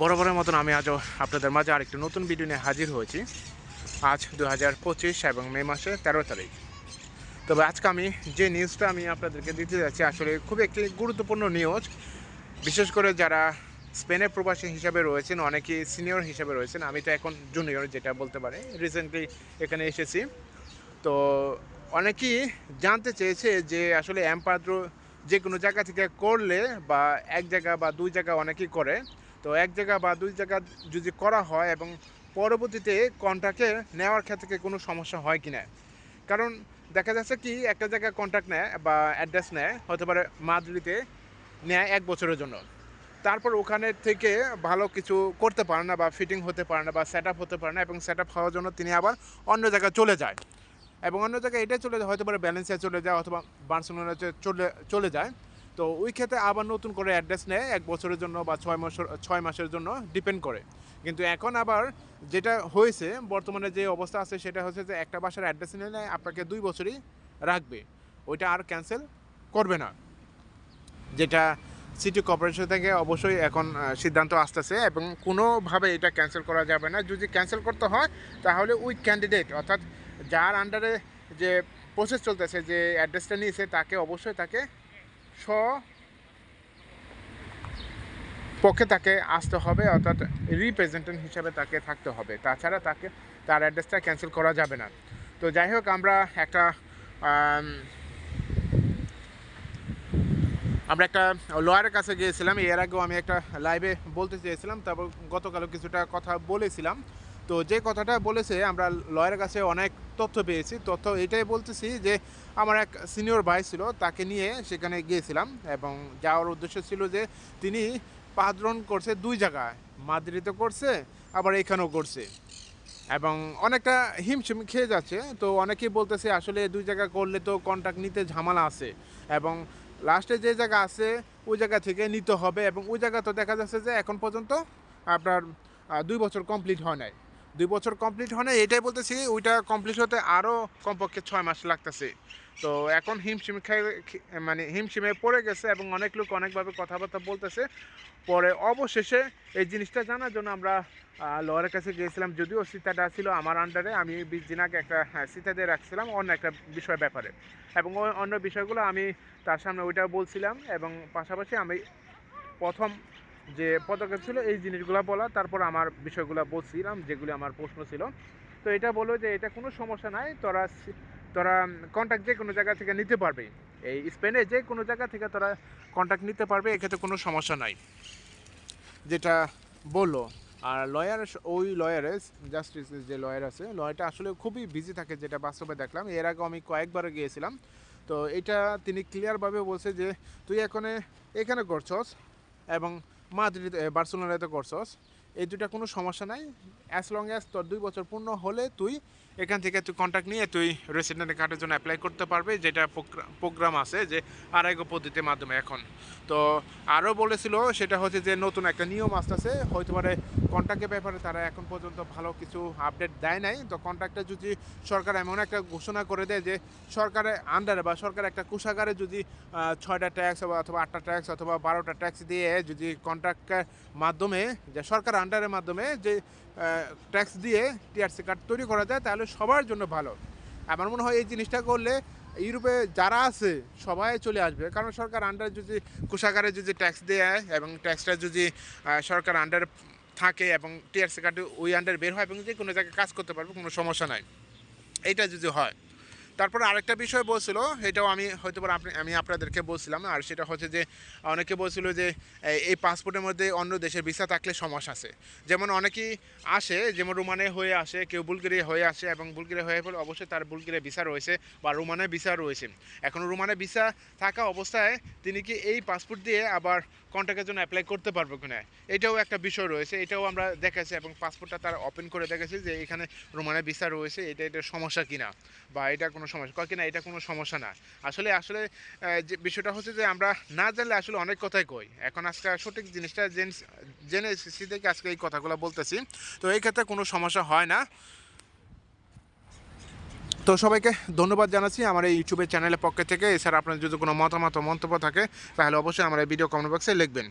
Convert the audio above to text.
বরাবরের মতন আমি আজও আপনাদের মাঝে আরেকটি নতুন ভিডিও নিয়ে হাজির হয়েছি। আজ দু হাজার পঁচিশ এবং মে মাসের তেরো তারিখ। তবে আজকে আমি যে নিউজটা আমি আপনাদেরকে দিতে যাচ্ছি, আসলে খুব একটি গুরুত্বপূর্ণ নিউজ বিশেষ করে যারা স্পেনের প্রবাসী হিসাবে রয়েছেন, অনেকেই সিনিয়র হিসাবে রয়েছেন, আমি তো এখন জুনিয়র যেটা বলতে পারি রিসেন্টলি এখানে এসেছি। তো অনেকেই জানতে চেয়েছে যে আসলে অ্যাম্পাদ্র যে কোনো জায়গা থেকে করলে বা এক জায়গা বা দুই জায়গা অনেকেই করে তো এক জায়গা বা দুই জায়গা যদি করা হয় এবং পরবর্তীতে কন্ট্রাক্টে নেওয়ার ক্ষেত্রে কোনো সমস্যা হয় কি না? কারণ দেখা যাচ্ছে কি একটা জায়গায় কন্ট্রাক্ট নেয় বা অ্যাড্রেস নেয়, হতে পারে মাদুরিতে নেয় এক বছরের জন্য। তারপর ওখানে থেকে ভালো কিছু করতে পারে না বা ফিটিং হতে পারে না বা সেট হতে পারে না এবং সেট হওয়ার জন্য তিনি আবার অন্য জায়গায় চলে যায়। এবং অন্য জায়গায় এটাই চলে যায়, হয়তো পারে ব্যালেন্সে চলে যায় অথবা বার্সেলোনাতে চলে চলে যায়। তো ওই ক্ষেত্রে আবার নতুন করে অ্যাড্রেস নেয়, এক বছরের জন্য বা ছয় মাস ছয় মাসের জন্য ডিপেন্ড করে। কিন্তু এখন আবার যেটা হয়েছে, বর্তমানে যে অবস্থা আছে সেটা হচ্ছে যে একটা বাসার অ্যাড্রেস নিলে আপনাকে দুই বছরই রাখবে। ওইটা আর ক্যান্সেল করবে না। যেটা সিটি কর্পোরেশন থেকে অবশ্যই এখন সিদ্ধান্ত আসতেছে এবং কোনোভাবে এটা ক্যান্সেল করা যাবে না। যদি ক্যান্সেল করতে হয়, তাহলে ওই ক্যান্ডিডেট অর্থাৎ যার আন্ডারে যে প্রসেস চলতেছে, যে অ্যাড্রেসটা নিয়েছে, তাকে অবশ্যই তাকে স্ব পক্ষে তাকে আসতে হবে, অর্থাৎ রিপ্রেজেন্টেন্ট হিসাবে তাকে থাকতে হবে। তাছাড়া তাকে, তার অ্যাড্রেসটা ক্যান্সেল করা যাবে না। তো যাই হোক, আমরা একটা আমরা একটা লয়ারের কাছে গিয়েছিলাম। এর আগেও আমি একটা লাইভে বলতে চেয়েছিলাম। তারপর গতকালও কিছুটা কথা বলেছিলাম। তো যে কথাটা বলেছে, আমরা লয়ারের কাছে অনেক তথ্য পেয়েছি। তথ্য এটাই বলতেছি যে, আমার এক সিনিয়র ভাই ছিল, তাকে নিয়ে সেখানে গিয়েছিলাম এবং যাওয়ার উদ্দেশ্য ছিল যে, তিনি পাদ্রণ করছে দুই জায়গায়, মাদ্রিদে করছে, আবার এখানেও করছে। এবং অনেকটা হিমশিম খেয়ে যাচ্ছে। তো অনেকেই বলতেছে, আসলে দুই জায়গা করলে তো কন্ট্রাক্ট নিতে ঝামেলা আছে এবং লাস্টে যে জায়গা আছে, ওই জায়গা থেকে নিতে হবে এবং ওই জায়গা তো দেখা যাচ্ছে যে, এখন পর্যন্ত আপনার দুই বছর কমপ্লিট হয় নাই। দুই বছর কমপ্লিট হয় নাই এটাই বলতেছি ওইটা কমপ্লিট হতে আরও কমপক্ষে ছয় মাস লাগতেছে। তো এখন হিমশিম খেয়ে খে- মানে হিমশিমে পড়ে গেছে এবং অনেক লোক অনেকভাবে কথাবার্তা বলতেছে। পরে অবশেষে এই জিনিসটা জানার জন্য আমরা লয়ারের কাছে গিয়েছিলাম যদিও সীতাটা ছিল আমার আন্ডারে আমি বিশ দিন আগে একটা হ্যাঁ, সীতা দিয়ে রাখছিলাম অন্য একটা বিষয় ব্যাপারে। এবং অন্য বিষয়গুলো আমি তার সামনে ওইটা বলছিলাম এবং পাশাপাশি আমি প্রথম যে পদক্ষেপ ছিল, এই জিনিসগুলো বলা, তারপর আমার বিষয়গুলো বলছিলাম যেগুলি আমার প্রশ্ন ছিল। তো এটা বলো যে, এটা কোনো সমস্যা নাই, তোরা তোরা কন্ট্যাক্ট যে কোনো জায়গা থেকে নিতে পারবে। এই স্পেনে যে কোনো জায়গা থেকে তোরা কন্ট্যাক্ট নিতে পারবে, এক্ষেত্রে কোনো সমস্যা নাই। যেটা বলল, আর লয়ার ওই লয়ারের জাস্টিস যে লয়ার আছে লয়ারটা আসলে খুবই বিজি থাকে, যেটা বাস্তবে দেখলাম। এর আগে আমি কয়েকবার গিয়েছিলাম। তো এটা তিনি ক্লিয়ারভাবে বলছে যে, তুই এখানে এখানে করছস এবং মাদ্রিদ বার্সেলোনাতে করছস। এই দুটা কোনো সমস্যা নাই। অ্যাজ লং অ্যাজ তোর দুই বছর পূর্ণ হলে তুই এখান থেকে তুই কন্ট্যাক্ট নিয়ে তুই রেসিডেন্ট কার্ডের জন্য অ্যাপ্লাই করতে পারবে, যেটা প্রোগ্রাম আছে যে আড়াইগো পদ্ধতির মাধ্যমে এখন। তো আরও বলেছিল, সেটা হচ্ছে যে নতুন একটা নিয়ম আসতেছে হয়তো পারে কন্ট্রাক্টের ব্যাপারে তারা এখন পর্যন্ত ভালো কিছু আপডেট দেয় নাই। তো কন্ট্রাক্টে যদি সরকার এমন একটা ঘোষণা করে দেয় যে সরকারের আন্ডারে বা সরকার একটা কোষাগারে যদি ছয়টা ট্যাক্স অথবা আটটা ট্যাক্স অথবা বারোটা ট্যাক্স দিয়ে যদি কন্ট্রাক্টের মাধ্যমে, যে সরকার আন্ডারের মাধ্যমে যে ট্যাক্স দিয়ে টিআরসি কার্ড তৈরি করা যায়, তাহলে সবার জন্য ভালো। আমার মনে হয় এই জিনিসটা করলে ইউরোপে যারা আছে, সবাই চলে আসবে। কারণ সরকার আন্ডার যদি কোষাগারে যদি ট্যাক্স দেয় এবং ট্যাক্সটা যদি সরকার আন্ডার থাকে এবং টিআরসি কার্ড ওই আন্ডার বের হয় এবং যে কোনো জায়গায় কাজ করতে পারবে, কোনো সমস্যা নাই। এইটা যদি হয় তারপর আরেকটা বিষয় বলছিল এটাও আমি হয়তো আপনি, আমি আপনাদেরকে বলছিলাম, আর সেটা হচ্ছে যে, অনেকে বলছিল যে, এই- পাসপোর্টের মধ্যে অন্য দেশের ভিসা থাকলে সমস্যা আছে। যেমন অনেকেই আসে, যেমন রোমানে হয়ে আসে, কেউ বুলগেরিয়া হয়ে আসে, এবং বুলগেরিয়া হয়ে পড়লে অবশ্যই তার বুলগেরিয়া ভিসা রয়েছে, বা রোমানে ভিসা রয়েছে। এখন রোমানে ভিসা থাকা অবস্থায় তিনি কি এই পাসপোর্ট দিয়ে আবার কন্ট্যাক্টের জন্য অ্যাপ্লাই করতে পারবে কিনা? এটাও একটা বিষয় রয়েছে, এটাও আমরা দেখেছি, এবং পাসপোর্টটা তার ওপেন করে দেখেছি যে, এখানে রোমানে ভিসা রয়েছে, এটা এটা সমস্যা কিনা? বা এটা কোনো সমস্যা, কয় কিনা এটা কোনো সমস্যা না। আসলে আসলে যে বিষয়টা হচ্ছে যে আমরা না জানলে আসলে অনেক কথাই কই। এখন আজকে সঠিক জিনিসটা জেনে- জেনে এসেছি দেখে আজকে এই কথাগুলো বলতেছি। তো এই ক্ষেত্রে কোনো সমস্যা হয় না। তো সবাইকে ধন্যবাদ জানাচ্ছি আমার এই ইউটিউবের চ্যানেলের পক্ষ থেকে। এছাড়া আপনার যদি কোনো মতামত মন্তব্য থাকে, তাহলে অবশ্যই আমার এই ভিডিও কমেন্ট বক্সে লিখবেন।